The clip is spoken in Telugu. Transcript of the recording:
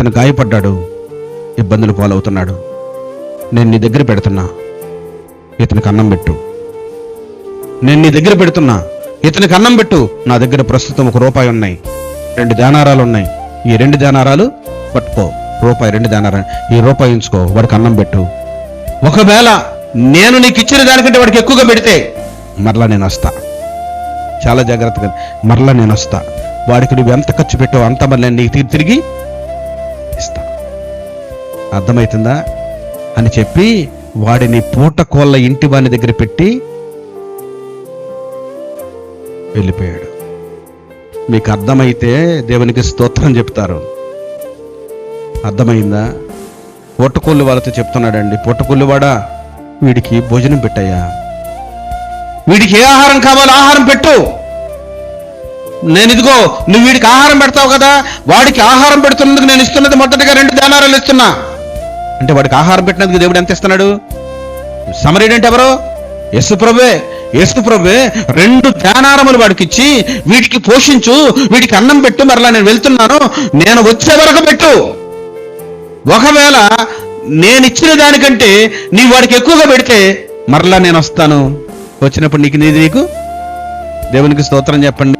ఇతను గాయపడ్డాడు. ఇబ్బందులు పాలవుతున్నాడు. నేను నీ దగ్గర పెడుతున్నా. ఇతనికి అన్నం పెట్టు. నేను నీ దగ్గర పెడుతున్నా. ఇతనికి అన్నం పెట్టు. నా దగ్గర ప్రస్తుతం ఒక రూపాయి ఉన్నాయి. రెండు దానారాలు ఉన్నాయి. ఈ రెండు దానారాలు పట్టుకో. రూపాయి రెండు దానారాలు. ఈ రూపాయి ఉంచుకో. వాడికి అన్నం పెట్టు. ఒకవేళ నేను నీకు ఇచ్చిన దానికంటే వాడికి ఎక్కువగా పెడితే మరలా నేను వస్తా. చాలా జాగ్రత్తగా. మరలా నేను వస్తా. వాడికి నువ్వు ఎంత ఖర్చు పెట్టావు అంత మళ్ళీ నేను నీకు తిరిగి తిరిగి అర్థమవుతుందా అని చెప్పి వాడిని పూట కోళ్ళ ఇంటి వాని దగ్గర పెట్టి వెళ్ళిపోయాడు. మీకు అర్థమైతే దేవునికి స్తోత్రం చెప్తారు. అర్థమైందా? పూటకోళ్ళు వాళ్ళతో చెప్తున్నాడండి పూటకోళ్ళు వాడా వీడికి భోజనం పెట్టయ్యా. వీడికి ఏ ఆహారం కావాలో ఆహారం పెట్టు. నేను ఇదిగో నువ్వు వీడికి ఆహారం పెడతావు కదా వాడికి ఆహారం పెడుతున్నందుకు నేను ఇస్తున్నది మొదటిగా రెండు దానారాలు ఇస్తున్నా. అంటే వాడికి ఆహారం పెట్టినందుకు దేవుడు ఎంత ఇస్తున్నాడు? సమరీడు అంటే ఎవరు? యేసు యేసు ప్రభే రెండు ధ్యానారములు వాడికి ఇచ్చి వీటికి పోషించు వీడికి అన్నం పెట్టు మరలా నేను వెళ్తున్నాను నేను వచ్చే వరకు పెట్టు. ఒకవేళ నేను ఇచ్చిన దానికంటే నీ వాడికి ఎక్కువగా పెడితే మరలా నేను వస్తాను. వచ్చినప్పుడు నీకు నీది నీకు? దేవునికి స్తోత్రం చెప్పండి.